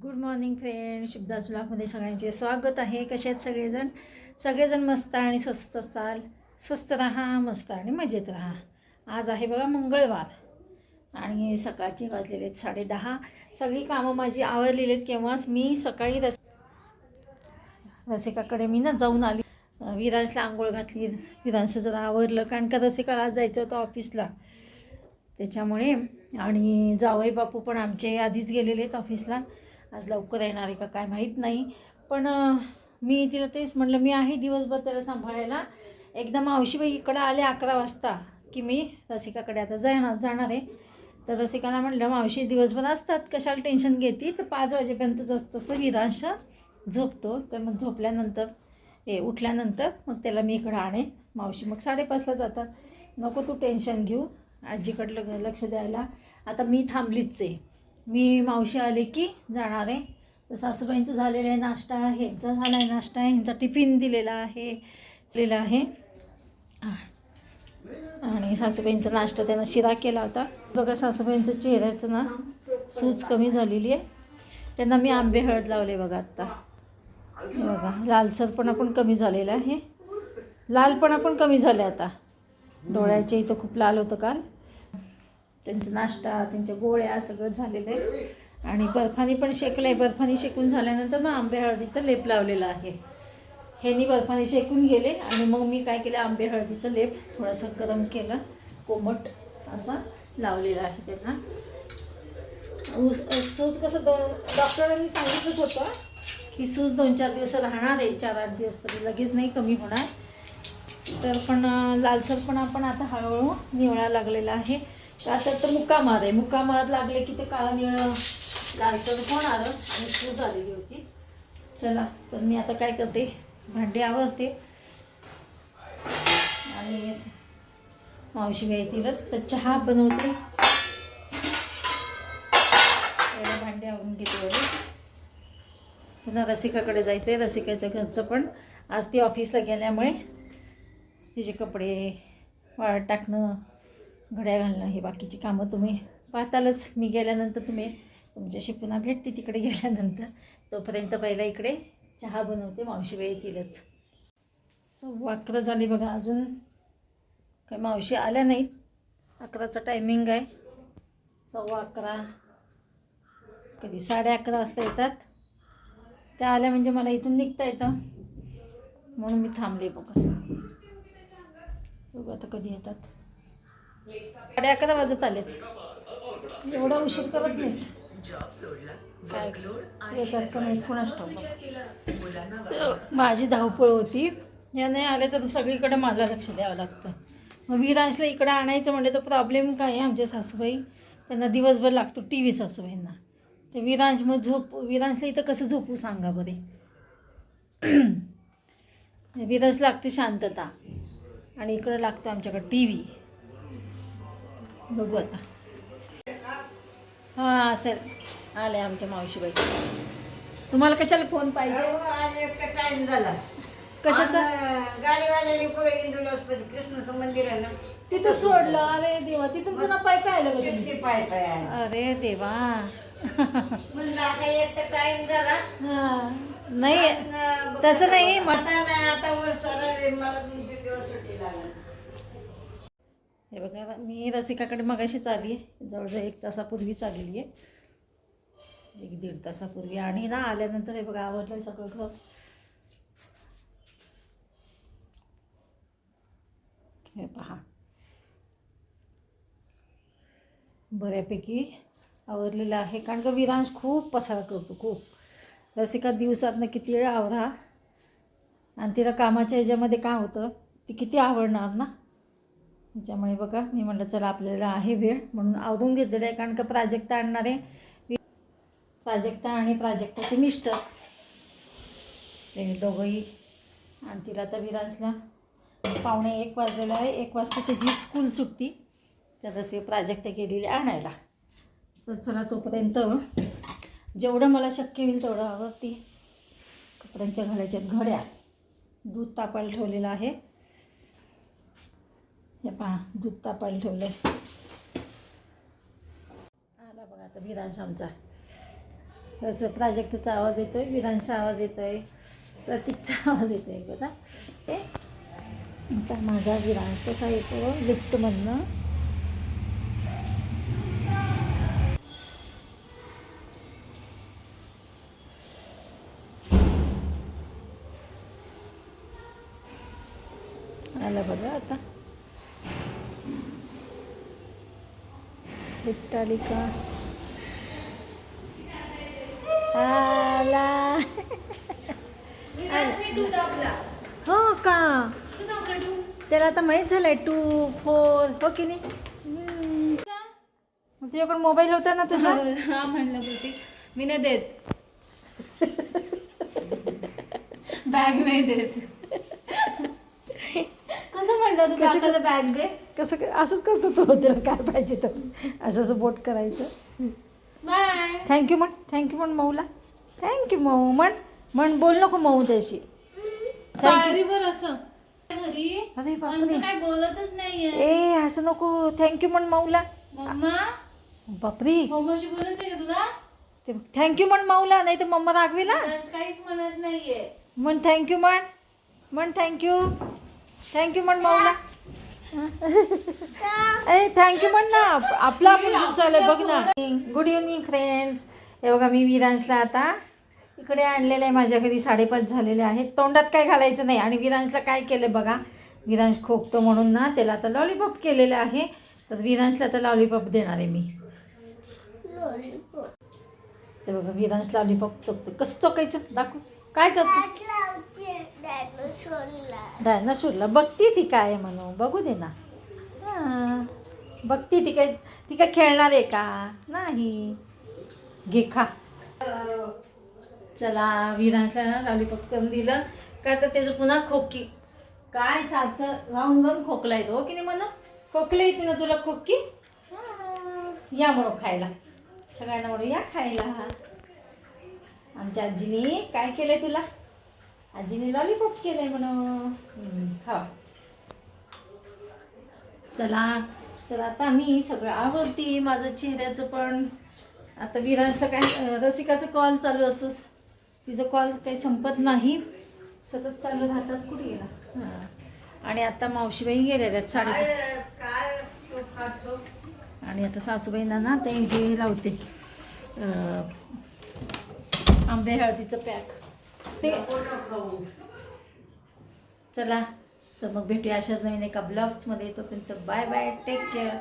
Good morning friend शुभदास ब्लॉगमध्ये सगळ्यांचे स्वागत आहे. कसे आहेत सगळेजण? सगळेजण मस्त आणि स्वस्त असाल? स्वस्त राहा मस्त आणि मजेत राहा. आज आहे बघा मंगळवार आणि सकाळचे वाजलेले आहेत साडे दहा सगळी कामं माझी आवरलेली आहेत. केव्हाच मी सकाळी रस रसिकाकडे मी ना जाऊन आली. विराजला आंघोळ घातली. विराजचं जरा आवरलं. कारण का रसिकाला आज जायचं होतं ऑफिसला. त्याच्यामुळे आणि जावई बापू पण आमचे आधीच गेलेले आहेत ऑफिसला. आज लवकर येणार आहे का काय माहीत नाही. पण मी तिला तेच म्हटलं मी आहे दिवसभर त्याला सांभाळायला. एकदा मावशीबाई इकडं आले अकरा वाजता की मी रसिकाकडे आता जाणार जाणार आहे. तर रसिकाला म्हटलं मावशी दिवसभर असतात कशाला टेन्शन घेते? तर पाच वाजेपर्यंत जसं तसं विरांश झोपतो. तर मग झोपल्यानंतर हे उठल्यानंतर मग त्याला मी इकडं आणेन. मावशी मग साडेपाचला जातात. नको तू टेन्शन घेऊ आजीकडलं लक्ष द्यायला. आता मी थांबलीच आहे. मी मावशी आले की जाणार आहे. तर सासूबाईंचं झालेलं आहे नाश्ता आहे ह्यांचा झाला आहे नाश्ता आहे ह्यांचा टिफिन दिलेला आहे दिलेला आहे. आणि सासूबाईंचा नाश्ता त्यांना शिरा केला होता. बघा सासूबाईंचं चेहऱ्याचं ना सूज कमी झालेली आहे. त्यांना मी आंबे हळद लावले बघा आत्ता बघा लालसरपणा पण कमी झालेला आहे. लालपणा पण कमी झाले आता. डोळ्याच्या इथं खूप लाल होतं काल. त्यांचा नाश्ता त्यांच्या गोळ्या सगळं झालेलं आहे. आणि बर्फानी पण शेकलं आहे बर्फानी शेकून झाल्यानंतर मग आंबे हळदीचं लेप लावलेलं आहे. ह्यानी बर्फानी शेकून गेले आणि मग मी काय केलं? आंबे हळदीचं लेप थोडंसं गरम केलं. कोमट असा लावलेला आहे त्यांना. ऊस सूज कसं दोन डॉक्टरांनी सांगितलंच होतं की सूज दोन चार दिवस राहणार आहे. चार आठ दिवस तरी लगेच नाही कमी होणार. तर पण लालसरपणा पण आता हळूहळू निवळा लागलेला आहे. का तर तर मुक्कामार आहे. मुक्कामार लागले की ते काळा निळं लालसर होणार आणि सूज झालेली होती. चला तर मी आता काय करते? भांडे आवडते आणि मावशी येतीलच तर चहा बनवते. भांडे आवरून घेते वगैरे पुन्हा रसिकाकडे जायचं आहे रसिकाच्या घरचं पण. आज ती ऑफिसला गेल्यामुळे तिचे कपडे वाळत टाकणं घड्या घालणं हे बाकीची कामं तुम्ही पाहतालच. मी गेल्यानंतर तुम्ही तुमच्याशी पुन्हा भेटते तिकडे गेल्यानंतर. तोपर्यंत पहिला इकडे चहा बनवते मावशी वेळ येतीलच सव्वा अकरा झाली बघा अजून. काय मावशी आल्या नाहीत. अकराचा टायमिंग आहे. सव्वा अकरा. कधी साडे अकरा वाजता येतात. त्या आल्या म्हणजे मला इथून निघता येतं. म्हणून मी थांबले बघा. बघू आता कधी येतात. साडे अकरा वाजत आले एवढा उशीर करत नाही. काय येतात नाही कुणाच माझी धावपळ होती. या नाही आले तर सगळीकडे मला लक्ष द्यावं लागतं. मग विरांशला इकडं आणायचं म्हणजे तर प्रॉब्लेम काय आहे आमच्या सासूबाई? त्यांना दिवसभर लागतो टी व्ही सासूबाईंना. तर विरांश मग झोप विरांशला इथं कसं झोपू सांगा बरे? विरांश लागते शांतता. आणि इकडं लागतं आमच्याकडे टी व्ही बघू आता. हां असेल. आले आमच्या मावशीबाई. तुम्हाला कशाला फोन पाहिजे? टाइम झाला. कशाचा? आणि गाडीवाल्याने पुढे इंदुलासपती कृष्णाचं मंदिर आहे ना. तिथं सोडलं. अरे देवा तिथून पुन्हा पाय पाहिलं तुम्ही किती पाय पाय आहे अरे देवा. म्हणलं आता एक टाइम झाला. हां नाही तसं नाही म- आता नाही आता वर सरळ मला तुमचे दिवस सुट्टी लागली. हे बघा मी रसिकाकडे मगाशीच आली आहे. जवळजवळ एक तासापूर्वीच आलेली आहे. एक दीड तासापूर्वी. आणि ना आल्यानंतर हे बघा आवडलं सगळं घर. हे पहा. बऱ्यापैकी आवरलेलं आहे. कारण का विरांश खूप पसारा करतो खूप. रसिका दिवसातनं किती वेळ आवरा. आणि तिला कामाच्या ह्याच्यामध्ये काय होतं ती किती आवडणार ना? त्याच्यामुळे बघा मी म्हटलं चला आपल्याला आहे वेळ म्हणून आवरून घेतलेलं आहे कारण का प्राजक्ता आणणारे प्राजक्ता आणि प्राजक्ताचे मिस्टर. ते दोघंही. आणि तिला आता विराजला पाहुणे एक वाजलेला आहे. एक वाजता त्याची स्कूल सुटती तर तसे प्राजक्ता गेलेली आणायला. तर चला तोपर्यंत जेवढं मला शक्य होईल तेवढं आवडती कपड्यांच्या घड्याच्यात घड्या. दूध तापायला ठेवलेलं आहे. हे पहा दूध तापायला ठेवलं आहे आला बघा आता विरांश आमचा. तसं प्राजक्तचा आवाज येतो आहे विरांशचा आवाज येतो आहे प्रतीकचा आवाज येतो आहे बघा. हे? आता माझा विरांश कसा येतो? लिफ्टमधनं. आलं बघा आता. लिफ्ट आली हो का? त्याला आता माहीत झालंय टू फोर हो की नाही? तुझ्याकडे मोबाईल होता ना तुझा? हा म्हणलं होती. मी नाही देत. बॅग नाही देत. कसं म्हणलं तू? बॅग दे. कसं क- असंच करतो तो त्याला काय पाहिजे तर असं असं बोट करायचं बाय थँक्यू म्हण थँक्यू म्हण मऊला. थँक्यू मऊ म्हण. म्हण बोल नको मऊ त्याशी. थँक्यू पायरीवर असं. घरी? अरे आणि बापरे. तू काय बोलतच नाहीये. ए असं नको. थँक्यू म्हण मऊला. मम्मा? बापरे. मम्माशी बोलायचंय का तुला? ते थँक्यू म्हण माऊला नाही तर मम्मा रागवी ना काहीच म्हणत नाहीये. म्हण थँक्यू म्हण. म्हण थँक्यू थँक्यू म्हण माऊला ए थँक्यू म्हण ना आप- आपलं आपण चालू बघ ना. गुड इव्हनिंग फ्रेंड्स हे बघा मी विरांशला आता इकडे आणलेलं आहे. माझ्या घरी साडेपाच झालेले आहेत. तोंडात काय घालायचं नाही. आणि विरांशला काय केलं बघा? विरांश खोकतो म्हणून ना त्याला आता लॉलीपॉप केलेलं आहे. तर विरांशला आता लॉलीपॉप देणार आहे मी. ते बघा विरांश लॉलीपॉप चोखतो. कसं चोकायचं दाखव. काय करतो? डायनासोरला बघते ती काय आहे म्हणून बघू दे ना. हां. बघते ती काय ती काय खेळणार आहे का? नाही. घे खा. चला विरांशला लॉलीपॉप करून दिलं. का तर त्याचं पुन्हा खोकी. काय सारखं राहून राहून खोकला येतो. हो की नाही म्हणा खोकला येते ना तुला खोकी. या म्हणून खायला. सगळ्यांना म्हणून या खायला. आमच्या आजीने काय केलंय तुला? आजीने लॉलीपॉप केलंय म्हणून. खा चला तर आता मी सगळं आवडती माझं चेहऱ्याचं पण. आता विराजला काय रसिकाचं कॉल चालू असतं तिचं कॉल काही संपत नाही. सतत चालू राहतात कुठे गेला? हां. आणि आता मावशीबाई गेलेल्या आहेत साडे आणि आता सासूबाईंना ना ते हे लावते. आंबे हळदीचं पॅक. ते चला तर मग भेटूया अशाच नवीन एका ब्लॉग्समध्ये. तोपर्यंत बाय बाय टेक केअर